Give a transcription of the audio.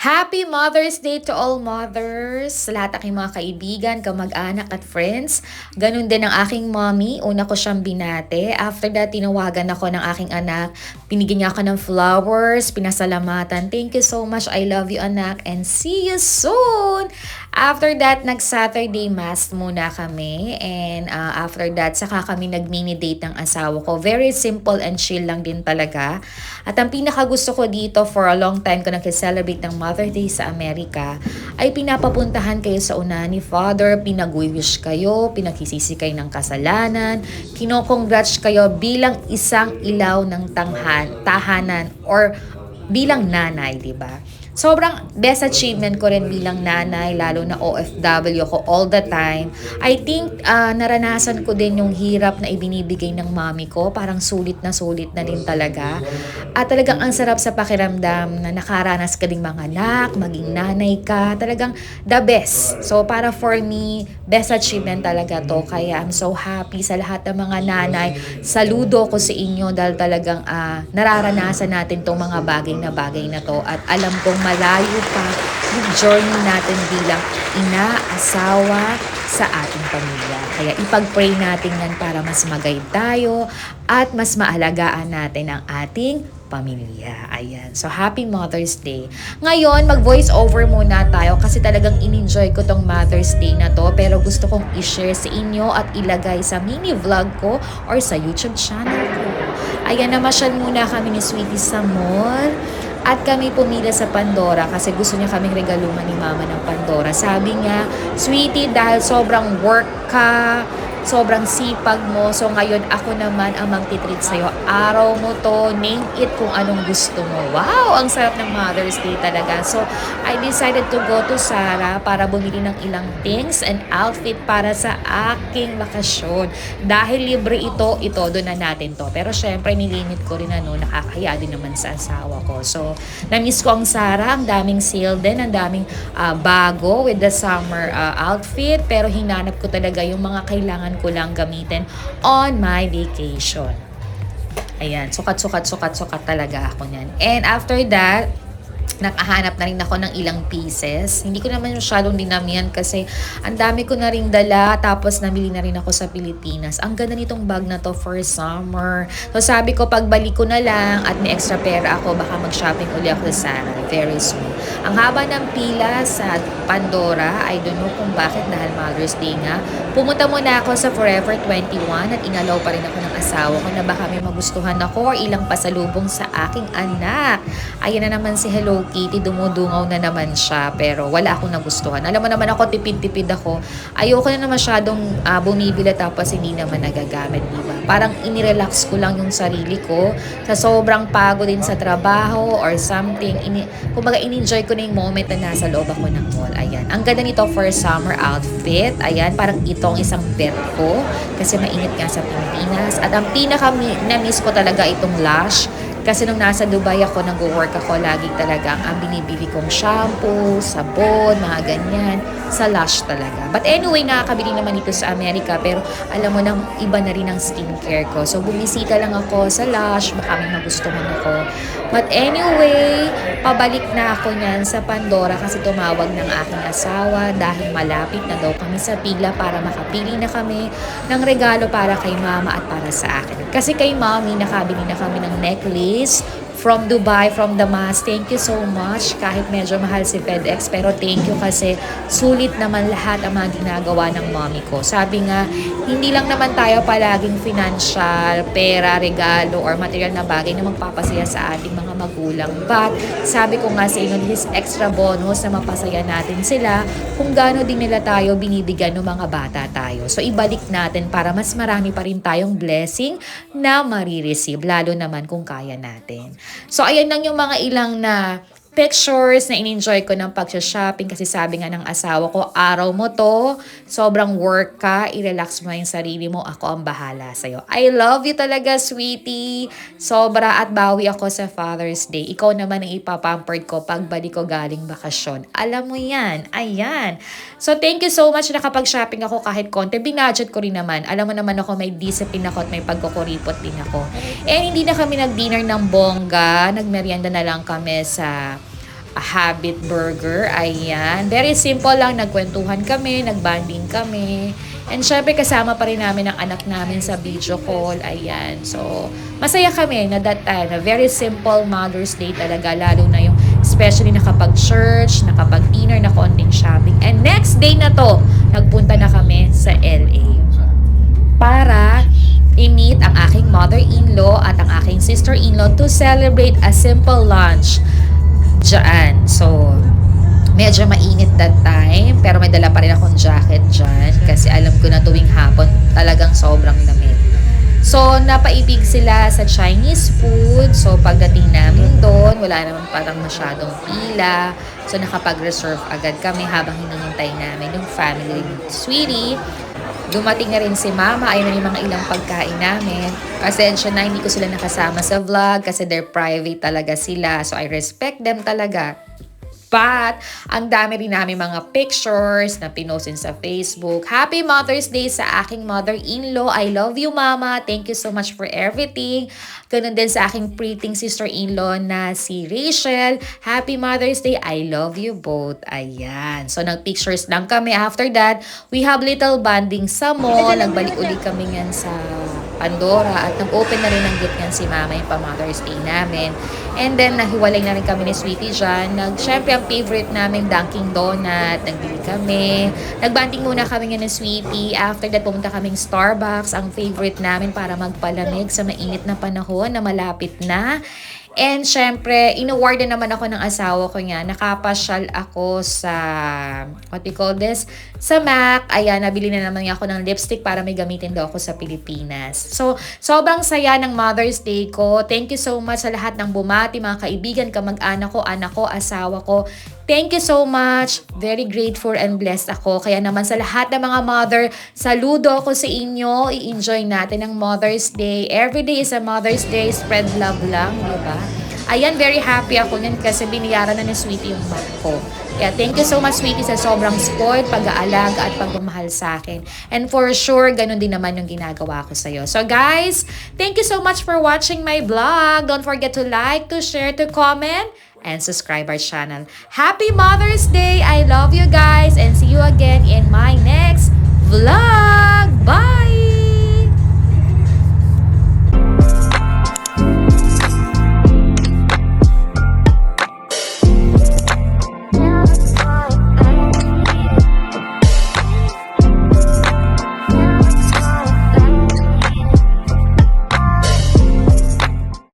Happy Mother's Day to all mothers, sa lahat aking mga kaibigan, kamag-anak at friends. Ganun din ang aking mommy. Una ko siyang binate. After that, tinawagan ako ng aking anak. Pinigyan niya ako ng flowers, pinasalamatan. Thank you so much. I love you anak and see you soon. After that, nag-Saturday mass muna kami. And uh, after that, saka kami nag-mini date ng asawa ko. Very simple and chill lang din talaga. At ang pinaka gusto ko dito for a long time ko nag-celebrate ng Mother Day sa Amerika, ay pinapapuntahan kayo sa una ni Father, pinag-wish kayo, pinakisisi kayo ng kasalanan, kinocongrats kayo bilang isang ilaw ng tanghan, tahanan or bilang nanay, di ba? Sobrang best achievement ko rin bilang nanay, lalo na OFW ko all the time. I think uh, naranasan ko din yung hirap na ibinibigay ng mami ko. Parang sulit na sulit na din talaga. At talagang ang sarap sa pakiramdam na nakaranas ka ding mga anak, maging nanay ka. Talagang the best. So para for me, best achievement talaga to. Kaya I'm so happy sa lahat ng mga nanay. Saludo ko sa inyo dahil talagang uh, nararanasan natin tong mga bagay na bagay na to. At alam kong malayo pa yung journey natin bilang ina, asawa sa ating pamilya. Kaya ipag-pray natin yan para mas mag tayo at mas maalagaan natin ang ating pamilya. Ayan. So, happy Mother's Day. Ngayon, mag-voice over muna tayo kasi talagang in-enjoy ko tong Mother's Day na to. Pero gusto kong i-share sa inyo at ilagay sa mini vlog ko or sa YouTube channel ko. Ayan, namasyal muna kami ni Sweetie sa mall. At kami pumila sa Pandora kasi gusto niya kaming regaluhan ni Mama ng Pandora. Sabi niya, Sweetie, dahil sobrang work ka, sobrang sipag mo. So ngayon ako naman ang magtitreat sa'yo. Araw mo to, name it kung anong gusto mo. Wow! Ang sarap ng Mother's Day talaga. So I decided to go to Sara para bumili ng ilang things and outfit para sa aking bakasyon. Dahil libre ito, ito doon na natin to. Pero syempre nilimit ko rin ano, nakakaya din naman sa asawa ko. So na-miss ko ang Sara, ang daming sale din, ang daming uh, bago with the summer uh, outfit. Pero hinanap ko talaga yung mga kailangan kailangan ko lang gamitin on my vacation. Ayan, sukat, sukat, sukat, sukat talaga ako niyan. And after that, nakahanap na rin ako ng ilang pieces. Hindi ko naman masyadong dinamihan kasi ang dami ko na rin dala tapos namili na rin ako sa Pilipinas. Ang ganda nitong bag na to for summer. So sabi ko pagbalik ko na lang at may extra pera ako baka mag-shopping uli ako sa Zara very soon. Ang haba ng pila sa Pandora, I don't know kung bakit dahil Mother's Day nga. Pumunta muna ako sa Forever 21 at inalaw pa rin ako ng asawa ko na baka may magustuhan ako or ilang pasalubong sa aking anak. Ayan na naman si Hello Kitty, dumudungaw na naman siya pero wala akong nagustuhan. Alam mo naman ako, tipid-tipid ako. Ayoko na na masyadong uh, bumibili tapos hindi naman nagagamit, di ba? Parang inirelax ko lang yung sarili ko sa sobrang pagod din sa trabaho or something. Ini, kumbaga, in-enjoy ko na yung moment na nasa loob ako ng mall. Ayan. Ang ganda nito for summer outfit. Ayan, parang itong isang bet ko kasi mainit nga sa Pilipinas. At ang pinaka na-miss ko talaga itong lash kasi nung nasa Dubai ako, nag-work ako, lagi talagang ang binibili kong shampoo, sabon, mga ganyan, sa Lush talaga. But anyway, nakakabili naman ito sa Amerika, pero alam mo nang iba na rin ang skincare ko. So, bumisita lang ako sa Lush, baka may magustuhan ako. But anyway, pabalik na ako niyan sa Pandora kasi tumawag ng aking asawa dahil malapit na daw kami sa pila para makapili na kami ng regalo para kay mama at para sa akin. Kasi kay mommy, nakabili na kami ng necklace ways from Dubai, from Damas. Thank you so much. Kahit medyo mahal si FedEx, pero thank you kasi sulit naman lahat ang mga ginagawa ng mommy ko. Sabi nga, hindi lang naman tayo palaging financial, pera, regalo, or material na bagay na magpapasaya sa ating mga magulang. But, sabi ko nga sa inyo, this extra bonus na mapasaya natin sila kung gaano din nila tayo binibigyan ng mga bata tayo. So, ibalik natin para mas marami pa rin tayong blessing na marireceive, lalo naman kung kaya natin. So, ayan lang yung mga ilang na pictures na in-enjoy ko ng pag-shopping kasi sabi nga ng asawa ko, araw mo to, sobrang work ka, i-relax mo yung sarili mo, ako ang bahala sa'yo. I love you talaga, sweetie. Sobra at bawi ako sa Father's Day. Ikaw naman ang ipapampered ko pagbalik ko galing bakasyon. Alam mo yan. Ayan. So, thank you so much na kapag shopping ako kahit konti. Binudget ko rin naman. Alam mo naman ako, may discipline ako at may pagkukuripot din ako. And hindi na kami nag-dinner ng bongga. Nagmerienda na lang kami sa habit burger. Ayan. Very simple lang. Nagkwentuhan kami, nagbanding kami. And syempre kasama pa rin namin ang anak namin sa video call. Ayan. So, masaya kami na that time. Na very simple Mother's Day talaga. Lalo na yung especially nakapag-church, nakapag-dinner, na konting shopping. And next day na to, nagpunta na kami sa LA. Para i-meet ang aking mother-in-law at ang aking sister-in-law to celebrate a simple lunch dyan. So, medyo mainit that time, pero may dala pa rin akong jacket dyan kasi alam ko na tuwing hapon talagang sobrang lamig. So, napaibig sila sa Chinese food. So, pagdating namin doon, wala naman parang masyadong pila. So, nakapag-reserve agad kami habang hinihintay namin yung family Sweetie. Dumating na rin si Mama, ayun na yung mga ilang pagkain namin. Pasensya na, hindi ko sila nakasama sa vlog kasi they're private talaga sila. So, I respect them talaga. But, ang dami rin namin mga pictures na pinostin sa Facebook. Happy Mother's Day sa aking mother-in-law. I love you, Mama. Thank you so much for everything. Ganun din sa aking pretty sister-in-law na si Rachel. Happy Mother's Day. I love you both. Ayan. So, nag-pictures lang kami. After that, we have little banding sa mall. Nagbalik uli kami ngayon sa Pandora at nag-open na rin ng gift niyan si Mama yung pa-Mother's Day namin. And then, nahiwalay na rin kami ni Sweetie dyan. Nag, syempre, ang favorite namin, Dunkin' Donut. Nagbili kami. Nagbanding muna kami nga ni Sweetie. After that, pumunta kaming Starbucks. Ang favorite namin para magpalamig sa mainit na panahon na malapit na. And syempre, in-award na naman ako ng asawa ko niya. Nakapasyal ako sa, what you call this? Sa MAC. Ayan, nabili na naman niya ako ng lipstick para may gamitin daw ako sa Pilipinas. So, sobrang saya ng Mother's Day ko. Thank you so much sa lahat ng bumati, mga kaibigan, kamag-anak ko, anak ko, asawa ko. Thank you so much. Very grateful and blessed ako. Kaya naman sa lahat ng mga mother, saludo ako sa inyo. I-enjoy natin ang Mother's Day. Every day is a Mother's Day. Spread love lang, di ba? Ayan, very happy ako nun kasi biniyaran na ni Sweetie yung mat ko. Kaya thank you so much, Sweetie, sa sobrang spoiled, pag-aalaga at pagmamahal sa akin. And for sure, ganun din naman yung ginagawa ko sa'yo. So guys, thank you so much for watching my vlog. Don't forget to like, to share, to comment, and subscribe our channel. Happy Mother's Day! I love you guys and see you again in my next vlog! Bye!